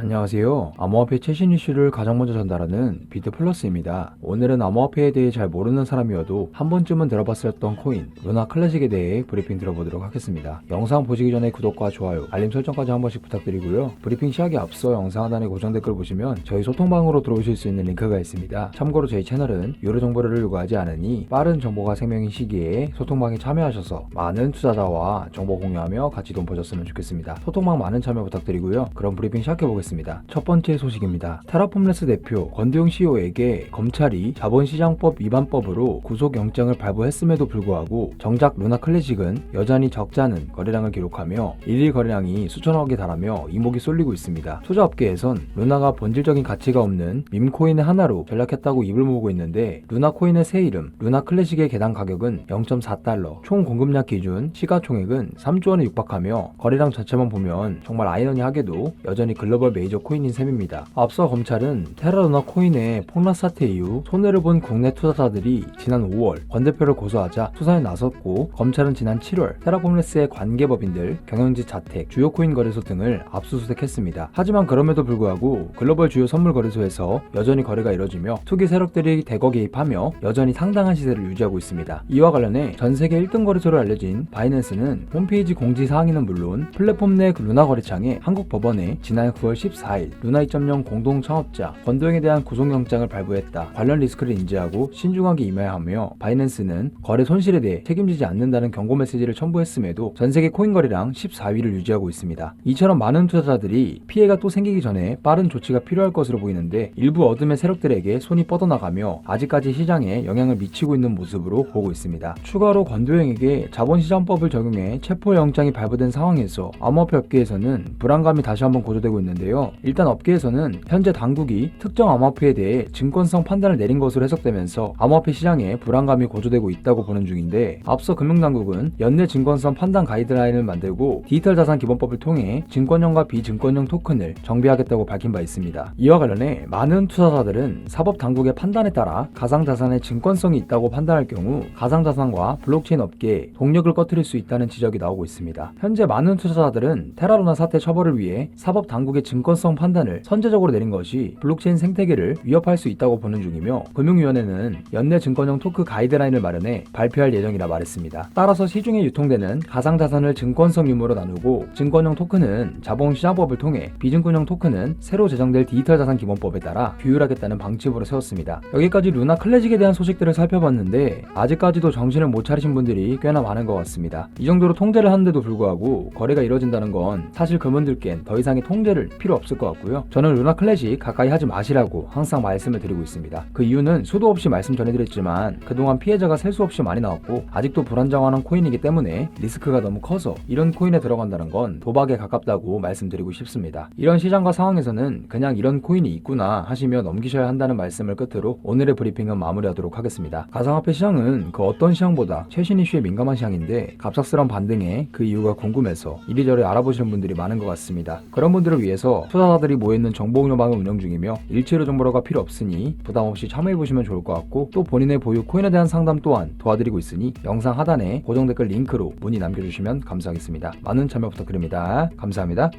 안녕하세요. 암호화폐 최신 이슈를 가장 먼저 전달하는 비트 플러스입니다. 오늘은 암호화폐에 대해 잘 모르는 사람이어도 한 번쯤은 들어봤었던 코인 루나 클래식에 대해 브리핑 들어보도록 하겠습니다. 영상 보시기 전에 구독과 좋아요, 알림 설정까지 한 번씩 부탁드리고요. 브리핑 시작에 앞서 영상 하단에 고정 댓글 보시면 저희 소통방으로 들어오실 수 있는 링크가 있습니다. 참고로 저희 채널은 유료 정보를 요구하지 않으니 빠른 정보가 생명인 시기에 소통방에 참여하셔서 많은 투자자와 정보 공유하며 같이 돈 버셨으면 좋겠습니다. 소통방 많은 참여 부탁드리고요. 그럼 브리핑 시작해 보겠습니다. 첫 번째 소식입니다. 테라폼레스 대표 권두영 CEO에게 검찰이 자본시장법 위반법으로 구속영장을 발부했음에도 불구하고 정작 루나 클래식은 여전히 적잖은 거래량을 기록하며 일일 거래량이 수천억에 달하며 이목이 쏠리고 있습니다. 투자업계에선 루나가 본질적인 가치가 없는 밈코인의 하나로 전락했다고 입을 모으고 있는데 루나 코인의 새 이름 루나 클래식의 개당 가격은 0.4달러, 총 공급량 기준 시가총액은 3조 원에 육박하며 거래량 자체만 보면 정말 아이러니하게도 여전히 글로벌 메이저 코인인 셈입니다. 앞서 검찰은 테라루나 코인의 폭락 사태 이후 손해를 본 국내 투자자들이 지난 5월 권 대표를 고소하자 수사에 나섰고 검찰은 지난 7월 테라폼레스의 관계법인들, 경영지 자택, 주요 코인 거래소 등을 압수수색했습니다. 하지만 그럼에도 불구하고 글로벌 주요 선물 거래소에서 여전히 거래가 이뤄지며 투기 세력들이 대거 개입하며 여전히 상당한 시세를 유지하고 있습니다. 이와 관련해 전 세계 1등 거래소로 알려진 바이낸스는 홈페이지 공지 사항에는 물론 플랫폼 내 루나 거래창에 한국 법원에 지난 9월 14일 루나 2.0 공동 창업자 권도영에 대한 구속영장을 발부했다. 관련 리스크를 인지하고 신중하게 임해야 하며 바이낸스는 거래 손실에 대해 책임지지 않는다는 경고 메시지를 첨부했음에도 전 세계 코인 거래량 14위를 유지하고 있습니다. 이처럼 많은 투자자들이 피해가 또 생기기 전에 빠른 조치가 필요할 것으로 보이는데 일부 어둠의 세력들에게 손이 뻗어나가며 아직까지 시장에 영향을 미치고 있는 모습으로 보고 있습니다. 추가로 권도영에게 자본시장법을 적용해 체포영장이 발부된 상황에서 암호화폐 업계에서는 불안감이 다시 한번 고조되고 있는데요. 일단 업계에서는 현재 당국이 특정 암호화폐에 대해 증권성 판단을 내린 것으로 해석되면서 암호화폐 시장에 불안감이 고조되고 있다고 보는 중인데 앞서 금융당국은 연내 증권성 판단 가이드라인을 만들고 디지털 자산 기본법을 통해 증권형과 비증권형 토큰을 정비하겠다고 밝힌 바 있습니다. 이와 관련해 많은 투자자들은 사법 당국의 판단에 따라 가상 자산의 증권성이 있다고 판단할 경우 가상 자산과 블록체인 업계에 동력을 꺼뜨릴 수 있다는 지적이 나오고 있습니다. 현재 많은 투자자들은 테라루나 사태 처벌을 위해 사법 당국의 증권 성 판단을 선제적으로 내린 것이 블록체인 생태계를 위협할 수 있다고 보는 중이며 금융위원회는 연내 증권형 토크 가이드라인을 마련해 발표할 예정이라 말했습니다. 따라서 시중에 유통되는 가상자산을 증권성 유무로 나누고 증권형 토큰은 자본시장법을 통해 비증권형 토큰은 새로 제정될 디지털 자산 기본법에 따라 규율하겠다는 방침으로 세웠습니다. 여기까지 루나 클래식에 대한 소식들을 살펴봤는데 아직까지도 정신을 못 차리신 분들이 꽤나 많은 것 같습니다. 이 정도로 통제를 하는데도 불구하고 거래가 이뤄진다는 건 사실 그분들께는 더 이상의 통제를 필요 없을 것 같고요. 저는 루나 클래식 가까이 하지 마시라고 항상 말씀을 드리고 있습니다. 그 이유는 수도 없이 말씀 전해드렸지만 그동안 피해자가 셀 수 없이 많이 나왔고 아직도 불안정한 코인이기 때문에 리스크가 너무 커서 이런 코인에 들어간다는 건 도박에 가깝다고 말씀드리고 싶습니다. 이런 시장과 상황에서는 그냥 이런 코인이 있구나 하시며 넘기셔야 한다는 말씀을 끝으로 오늘의 브리핑은 마무리하도록 하겠습니다. 가상화폐 시장은 그 어떤 시장보다 최신 이슈에 민감한 시장인데 갑작스런 반등에 그 이유가 궁금해서 이리저리 알아보시는 분들이 많은 것 같습니다. 그런 분들을 위해서 투자자들이 모여있는 정보공유방을 운영 중이며 일체로 정보가 필요 없으니 부담 없이 참여해보시면 좋을 것 같고 또 본인의 보유 코인에 대한 상담 또한 도와드리고 있으니 영상 하단에 고정 댓글 링크로 문의 남겨주시면 감사하겠습니다. 많은 참여 부탁드립니다. 감사합니다.